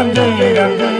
Ram Jai Ram Jai